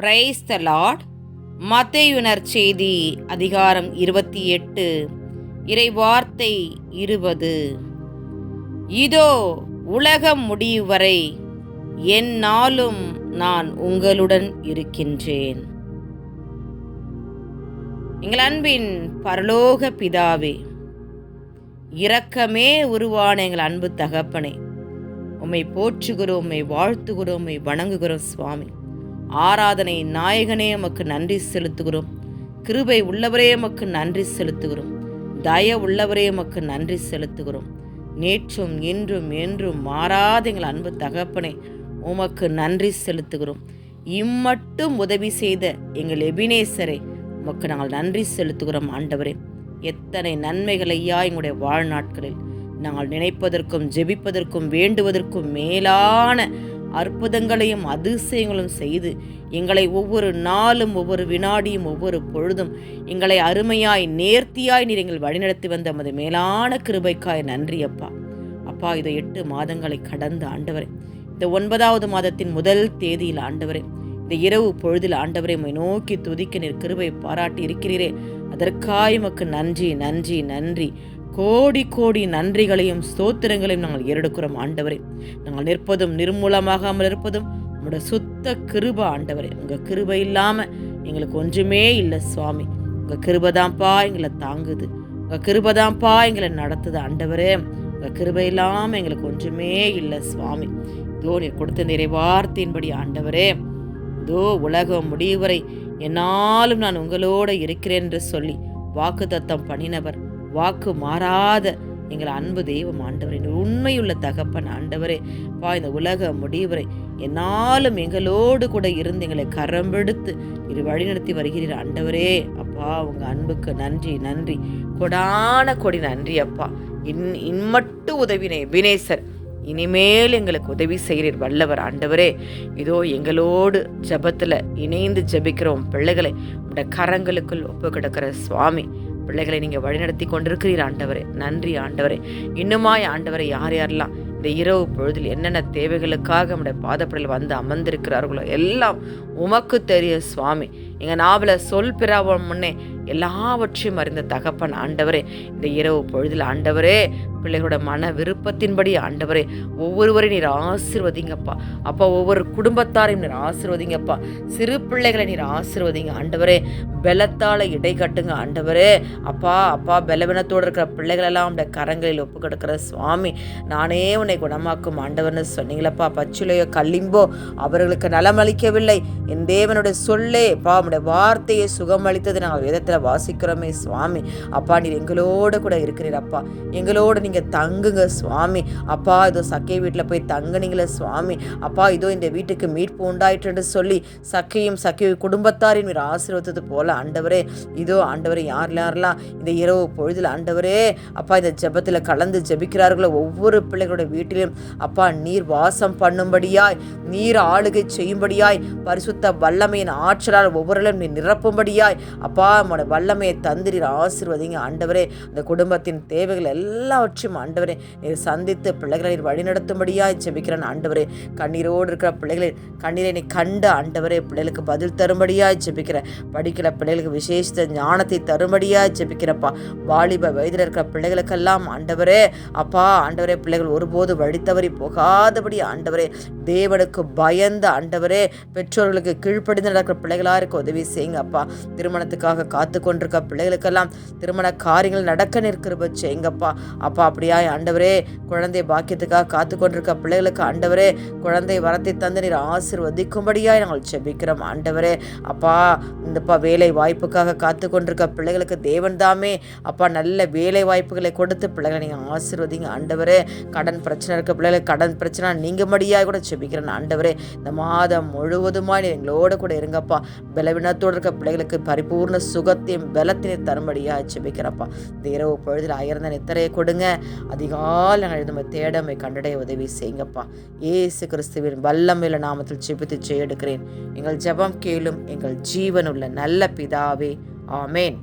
Praise the Lord மத்தையுனர் செய்தி அதிகாரம் இருபத்தி எட்டு. இறைவார்த்தை இருபது. இதோ உலகம் முடியும் வரை என் நாளும் நான் உங்களுடன் இருக்கின்றேன். எங்கள் அன்பின் பரலோக பிதாவே இரக்கமே உருவான எங்கள் அன்பு தகப்பனே உம்மை போற்றுகிறோம் உம்மை வாழ்த்துகிறோம் உம்மை வணங்குகிறோம் சுவாமி. ஆராதனை நாயகனே எமக்கு நன்றி செலுத்துகிறோம். கிருபை உள்ளவரே எமக்கு நன்றி செலுத்துகிறோம். தய உள்ளவரே எமக்கு நன்றி செலுத்துகிறோம். நேற்றும் இன்றும் என்றும் மாறாத எங்கள் அன்பு தகப்பனே உமக்கு நன்றி செலுத்துகிறோம். இம்மட்டும் உதவி செய்த எங்கள் எபினேசரை உமக்கு நாங்கள் நன்றி செலுத்துகிறோம் ஆண்டவரே. எத்தனை நன்மைகள் ஐயா எங்களுடைய வாழ்நாட்களில். நாங்கள் நினைப்பதற்கும் ஜெபிப்பதற்கும் வேண்டுவதற்கும் மேலான அற்புதங்களையும் அதிசயங்களும் செய்து எங்களை ஒவ்வொரு நாளும் ஒவ்வொரு வினாடியும் ஒவ்வொரு பொழுதும் எங்களை அருமையாய் நேர்த்தியாய் நீர் எங்கள் வழிநடத்தி வந்த நமது மேலான கிருபைக்காய் நன்றி அப்பா. அப்பா இதை எட்டு மாதங்களை கடந்த ஆண்டவரே. இந்த ஒன்பதாவது மாதத்தின் முதல் தேதியில் ஆண்டவரே இந்த இரவு பொழுதில் ஆண்டவரை உம்மை நோக்கி துதிக்க நிற் கிருபை பாராட்டி இருக்கிறீரே. அதற்காய் உமக்கு நன்றி நன்றி நன்றி. கோடி கோடி நன்றிகளையும் ஸ்தோத்திரங்களையும் நாங்கள் ஏறெடுக்கிறோம் ஆண்டவரே. நாங்கள் நிற்பதும் நிர்மூலமாகாமல் இருப்பதும் உங்களோட சுத்த கிருப ஆண்டவரே. உங்கள் கிருபை இல்லாமல் எங்களுக்கு ஒன்றுமே இல்லை சுவாமி. உங்கள் கிருபைதான்ப்பா எங்களை தாங்குது. உங்கள் கிருபைதான்ப்பா எங்களை நடத்துது ஆண்டவரே. உங்கள் கிருபை இல்லாமல் எங்களுக்கு ஒன்றுமே இல்லை சுவாமி. இதோ நீர் கொடுத்த நிறைவார்த்தையின்படி ஆண்டவரே. இதோ உலகம் முடிவரை. என்னாலும் நான் உங்களோட இருக்கிறேன் என்று சொல்லி வாக்கு தத்தம் பண்ணினவர். வாக்கு மாறாத எங்கள் அன்பு தெய்வம் ஆண்டவரே. உண்மையுள்ள தகப்பன் ஆண்டவரே. பா இந்த உலக முடிவரை. என்னாலும் எங்களோடு கூட இருந்து எங்களை கரம்பெடுத்து இது வழிநடத்தி வருகிறீர் ஆண்டவரே. அப்பா உங்கள் அன்புக்கு நன்றி நன்றி. கொடான கொடி நன்றி அப்பா. இன் இன்மட்டு உதவினை வினேசர். இனிமேல் எங்களுக்கு உதவி செய்கிறீர் வல்லவர் ஆண்டவரே. இதோ எங்களோடு ஜபத்தில் இணைந்து ஜபிக்கிறோம். பிள்ளைகளை உடைய கரங்களுக்குள் ஒப்பு கிடக்கிற சுவாமி பிள்ளைகளை நீங்கள் வழிநடத்தி கொண்டிருக்கிறீர் ஆண்டவரே. நன்றி ஆண்டவரே. இன்னுமாய் ஆண்டவரை யார் யாரெல்லாம் இந்த இரவு பொழுதில் என்னென்ன தேவைகளுக்காக நம்முடைய பாதப்படையில் வந்து அமர்ந்திருக்கிறார்களோ எல்லாம் உமக்கு தெரிய சுவாமி. எங்கள் நாவல சொல் பிறாவ முன்னே எல்லாவற்றையும் அறிந்த தகப்பன் ஆண்டவரே இந்த இரவு பொழுதில் ஆண்டவரே பிள்ளைகளோட மன விருப்பத்தின்படி ஆண்டவரே ஒவ்வொருவரையும் நீர் ஆசிர்வதிங்கப்பா. அப்பா ஒவ்வொரு குடும்பத்தாரையும் நீர் ஆசிர்வதிங்கப்பா. சிறு பிள்ளைகளை நீர் ஆசிர்வதிங்க ஆண்டவரே. பலத்தால் இடை கட்டுங்க ஆண்டவரே. அப்பா அப்பா பலவீனத்தோடு இருக்கிற பிள்ளைகளெல்லாம் உடைய கரங்களில் ஒப்பு கிடக்கிற சுவாமி நானே உன்னை குணமாக்கும் ஆண்டவர்னு சொன்னீங்களப்பா. பச்சுலையோ கல்லிம்போ அவர்களுக்கு நலமளிக்கவில்லை. என் தேவனுடைய சொல்லே அப்பா உடைய வார்த்தையை சுகமளித்தது. நாங்கள் வேதத்தில் வாசிக்கிறோமே சுவாமி. அப்பா நீர் எங்களோட கூட இருக்கிறீர் அப்பா. எங்களோட நீங்கள் தங்குங்க சுவாமி. அப்பா இதோ சக்கை வீட்டில் போய் தங்குனீங்களே சுவாமி. அப்பா இதோ இந்த வீட்டுக்கு மீட்பு உண்டாயிற்றுன்னு சொல்லி சக்கையும் சக்கை குடும்பத்தாரின் மீர் ஆசீர்வத்தது போல ஆண்டவரே. இதோ ஆண்டவரே யார் யாரெல்லாம் இந்த இரவு பொழுதில் ஆண்டவரே அப்பா இந்த ஜெபத்தில் கலந்து ஜபிக்கிறார்களோ ஒவ்வொரு பிள்ளைகளோட வீட்டிலும் அப்பா நீர் வாசம் பண்ணும்படியாய் நீர் ஆளுகை செய்யும்படியாய் பரிசுத்த வல்லமையின் ஆற்றலால் ஒவ்வொருவரும் நீ நிரப்பும்படியாய் அப்பா உங்களோட வல்லமையை தந்திரீர் ஆசீர்வதிங்க. ஆண்டவரே அந்த குடும்பத்தின் தேவைகள் எல்லாவற்றையும் ஆண்டவரே நீர் சந்தித்து பிள்ளைகளை நீர் வழிநடத்தும்படியாய் ஜெபிக்கிறேன். ஆண்டவரே கண்ணீரோடு இருக்கிற பிள்ளைகளை கண்ணீரை நீ கண்ட ஆண்டவரே பிள்ளைகளுக்கு பதில் தரும்படியாய் ஜெபிக்கிறேன். படிக்கிற பிள்ளைகளுக்கு விசேஷ ஞானத்தை தரும்படியாய் ஜெபிக்கிறப்பா வாலிப வயதில் இருக்கிற பிள்ளைகளுக்கெல்லாம் ஆண்டவரே அப்பா ஆண்டவரே பிள்ளைகள் ஒருபோது வழித்தவறி போகாதபடி ஆண்டவரே தேவனுக்கு பயந்த ஆண்டவரே பெற்றோர்களுக்கு கீழ்ப்படிந்து நடக்கிற பிள்ளைகளாக இருக்க உதவி செய்யுங்க அப்பா திருமணத்துக்காக காத்து கொண்டிருக்க பிள்ளைகளுக்கெல்லாம் திருமண காரியங்கள் நடக்க நிற்கிறப்ப செய்யுங்கப்பா அப்பா அப்படியா? ஆண்டவரே குழந்தை பாக்கியத்துக்காக காத்து கொண்டிருக்க பிள்ளைகளுக்கு ஆண்டவரே குழந்தை வரத்தை தந்து நீர் ஆசிர்வதிக்கும்படியாய் நாங்கள் செபிக்கிறோம் ஆண்டவரே அப்பா இந்தப்பா வேலை வாய்ப்புக்காக காத்து கொண்டிருக்க பிள்ளைகளுக்கு தேவன் தாமே. அப்பா நல்ல வேலை வாய்ப்புகளை கொடுத்து பிள்ளைகளை நீங்கள் ஆசிர்வதிங்க. ஆண்டவரே கடன் பிரச்சனை இருக்க பிள்ளைகளுக்கு கடன் பிரச்சனை நீங்கும்படியாக கூட செபிக்கிறேன் ஆண்டவரே இந்த மாதம் முழுவதுமாக எங்களோட கூட இருங்கப்பா. பலவீனத்தோடு இருக்க பிள்ளைகளுக்கு பரிபூர்ண சத்தியம் பலத்தினை தரும்படியாக செபிக்கிறப்பா இந்த இரவு பொழுதில் அயர்ந்த நித்தரையை கொடுங்க. அதிகால நாங்கள் நம்ம தேடமை கண்டடைய உதவி செய்யுங்கப்பா. ஏசு கிறிஸ்துவின் வல்லமையில நாமத்தில் செபித்து செய்யெடுக்கிறேன் எங்கள் ஜெபம் கேளும் எங்கள் ஜீவனுள்ள நல்ல பிதாவே. ஆமேன்.